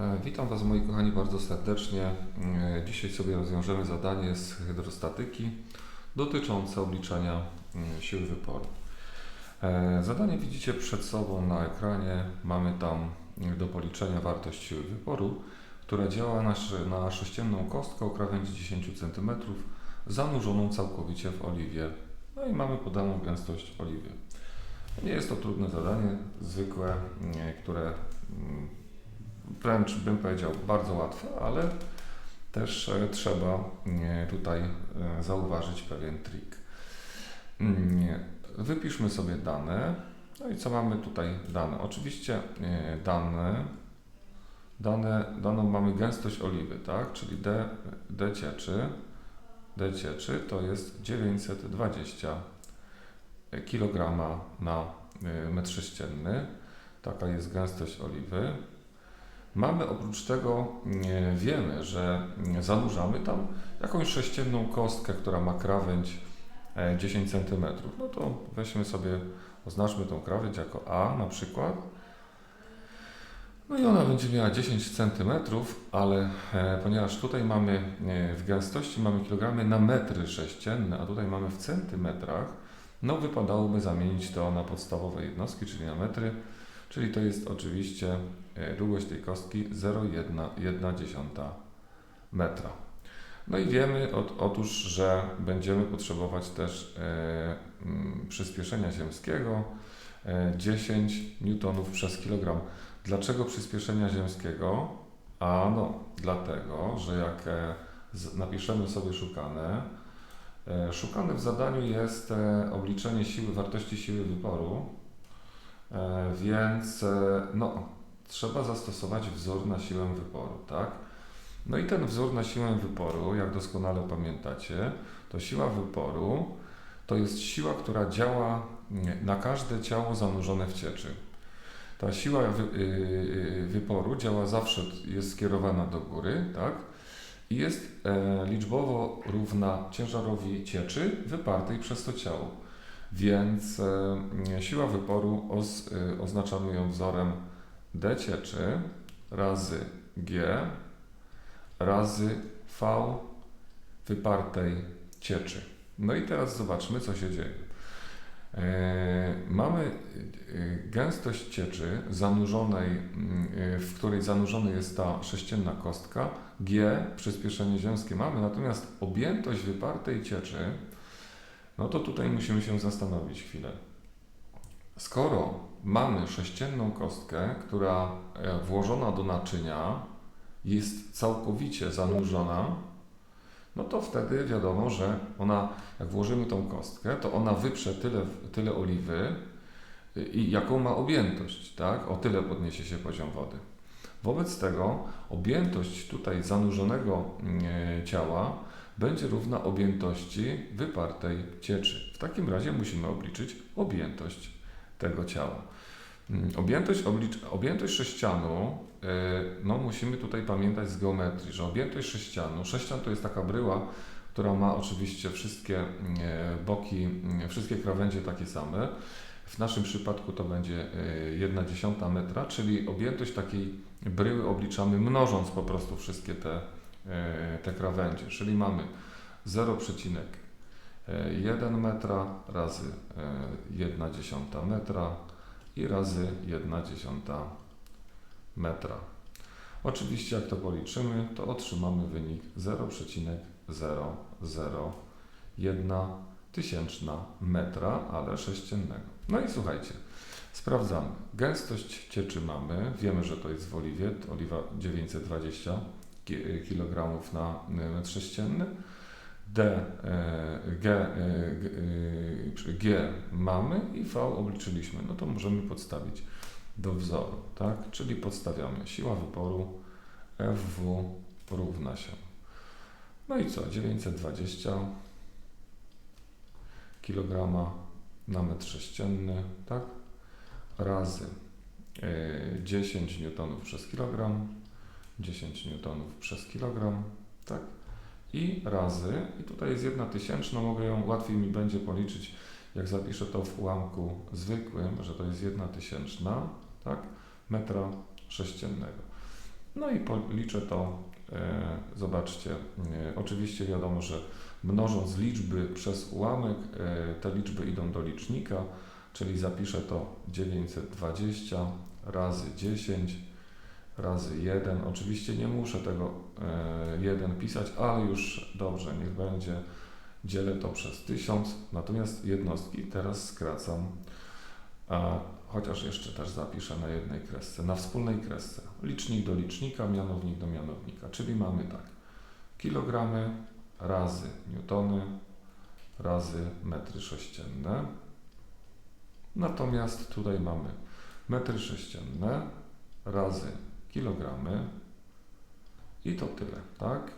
E, Witam Was moi kochani bardzo serdecznie. E, Dzisiaj sobie rozwiążemy zadanie z hydrostatyki dotyczące obliczania mm, siły wyporu. E, Zadanie widzicie przed sobą na ekranie. Mamy tam do policzenia wartość siły wyporu, która działa na, na sześcienną kostkę o krawędzi 10 cm zanurzoną całkowicie w oliwie. No i mamy podaną gęstość oliwy. Nie jest to trudne zadanie, zwykłe, które mm, wręcz bym powiedział bardzo łatwe, ale też e, trzeba e, tutaj e, zauważyć pewien trik. Mm, Wypiszmy sobie dane. No i co mamy tutaj dane? Oczywiście dane, dane daną mamy gęstość oliwy, tak? Czyli D, D cieczy, D cieczy to jest 920 kg na metr sześcienny. Taka jest gęstość oliwy. Mamy oprócz tego, e, wiemy, że e, zanurzamy tam jakąś sześcienną kostkę, która ma krawędź e, 10 cm. No to weźmy sobie, oznaczmy tą krawędź jako A na przykład. No i ona będzie miała 10 cm, ale e, ponieważ tutaj mamy e, w gęstości mamy kilogramy na metry sześcienne, a tutaj mamy w centymetrach, no wypadałoby zamienić to na podstawowe jednostki, czyli na metry, czyli to jest oczywiście e, długość tej kostki 0,1 metra. No i wiemy od, otóż, że będziemy potrzebować też e, przyspieszenia ziemskiego e, 10 newtonów przez kilogram. Dlaczego przyspieszenia ziemskiego? A no, dlatego, że jak e, z, napiszemy sobie szukane, e, szukane w zadaniu jest e, obliczenie siły, wartości siły wyporu, e, więc e, no, trzeba zastosować wzór na siłę wyporu, tak? No i ten wzór na siłę wyporu, jak doskonale pamiętacie, to siła wyporu to jest siła, która działa na każde ciało zanurzone w cieczy. Ta siła wy, yy, wyporu działa zawsze, jest skierowana do góry, tak? I jest e, liczbowo równa ciężarowi cieczy wypartej przez to ciało. Więc e, siła wyporu oz, e, oznaczamy ją wzorem d cieczy razy g razy V wypartej cieczy. No i teraz zobaczmy, co się dzieje. E, mamy gęstość cieczy zanurzonej, mm, w której zanurzona jest ta sześcienna kostka, G, przyspieszenie ziemskie mamy, natomiast objętość wypartej cieczy, no to tutaj musimy się zastanowić chwilę. Skoro mamy sześcienną kostkę, która e, włożona do naczynia jest całkowicie zanurzona, no to wtedy wiadomo, że ona, jak włożymy tą kostkę, to ona wyprze tyle, tyle oliwy, y, i jaką ma objętość, tak? O tyle podniesie się poziom wody. Wobec tego objętość tutaj zanurzonego mm, ciała będzie równa objętości wypartej cieczy. W takim razie musimy obliczyć objętość tego ciała. Mm, Objętość, oblicz, objętość sześcianu, yy, no musimy tutaj pamiętać z geometrii, że objętość sześcianu, sześcian to jest taka bryła, która ma oczywiście wszystkie mm, boki, mm, wszystkie krawędzie takie same. W naszym przypadku to będzie 1 dziesiąta metra, czyli objętość takiej bryły obliczamy mnożąc po prostu wszystkie te, e, te krawędzie, czyli mamy 0,1 metra razy 1 dziesiąta metra i razy 1 dziesiąta metra. Oczywiście jak to policzymy, to otrzymamy wynik 0,001 tysięczna metra, ale sześciennego. No i słuchajcie, sprawdzamy. Gęstość cieczy mamy, wiemy, że to jest w oliwie, oliwa 920 kg na metr sześcienny. D, e, G, e, G, e, G mamy i V obliczyliśmy. No to możemy podstawić do wzoru, tak? Czyli podstawiamy siła wyporu FW równa się. No i co? 920 kg na metr sześcienny, tak? Razy e, 10 newtonów przez kilogram, 10 newtonów przez kilogram, tak? I razy, i tutaj jest jedna tysięczna, mogę ją, łatwiej mi będzie policzyć, jak zapiszę to w ułamku zwykłym, że to jest jedna tysięczna, tak? Metra sześciennego. No i policzę to, e, zobaczcie, e, oczywiście wiadomo, że mnożąc liczby przez ułamek, e, te liczby idą do licznika, czyli zapiszę to 920 razy 10 razy 1. Oczywiście nie muszę tego e, 1 pisać, ale już dobrze, niech będzie. Dzielę to przez 1000, natomiast jednostki teraz skracam, a chociaż jeszcze też zapiszę na jednej kresce, na wspólnej kresce. Licznik do licznika, mianownik do mianownika, czyli mamy tak, kilogramy razy newtony razy metry sześcienne. Natomiast tutaj mamy metry sześcienne razy kilogramy i to tyle, tak?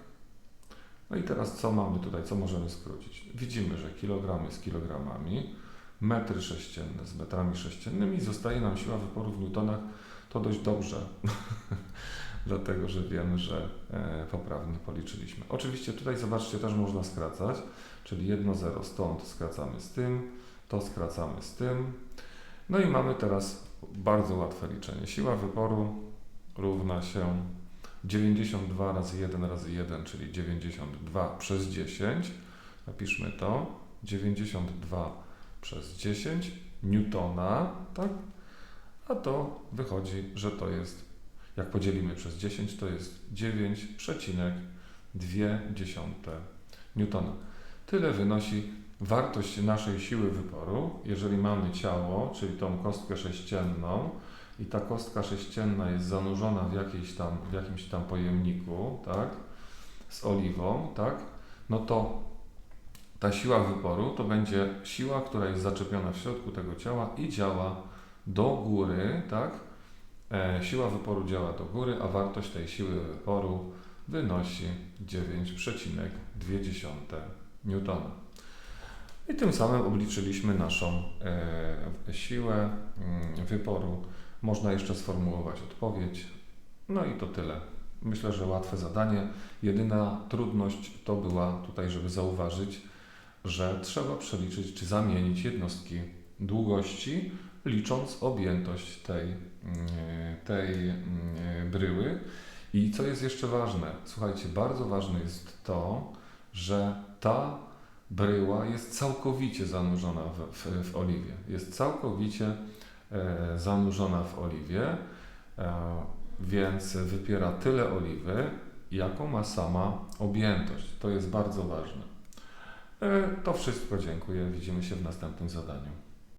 No i teraz co mamy tutaj, co możemy skrócić? Widzimy, że kilogramy z kilogramami, metry sześcienne z metrami sześciennymi, zostaje nam siła wyporu w newtonach. To dość dobrze, dlatego że wiemy, że e, poprawnie policzyliśmy. Oczywiście tutaj zobaczcie, też można skracać, czyli jedno zero stąd skracamy z tym, to skracamy z tym. No i mamy teraz bardzo łatwe liczenie. Siła wyporu równa się 92 razy 1 razy 1, czyli 92 przez 10. Napiszmy to. 92 przez 10 newtona, tak? A to wychodzi, że to jest, jak podzielimy przez 10, to jest 9,2 newtona. Tyle wynosi wartość naszej siły wyporu, jeżeli mamy ciało, czyli tą kostkę sześcienną, i ta kostka sześcienna jest zanurzona w, jakiejś tam, w jakimś tam pojemniku, tak, z oliwą, tak, no to ta siła wyporu to będzie siła, która jest zaczepiona w środku tego ciała i działa do góry, tak, e, siła wyporu działa do góry, a wartość tej siły wyporu wynosi 9,2 newtona. I tym samym obliczyliśmy naszą e, siłę mm, wyporu można jeszcze sformułować odpowiedź. No i to tyle. Myślę, że łatwe zadanie. Jedyna trudność to była tutaj, żeby zauważyć, że trzeba przeliczyć czy zamienić jednostki długości, licząc objętość tej, mm, tej mm, bryły. I co jest jeszcze ważne? Słuchajcie, bardzo ważne jest to, że ta bryła jest całkowicie zanurzona w, w, w oliwie. Jest całkowicie zanurzona w oliwie, e, więc wypiera tyle oliwy, jaką ma sama objętość. To jest bardzo ważne. E, to wszystko, dziękuję. Widzimy się w następnym zadaniu.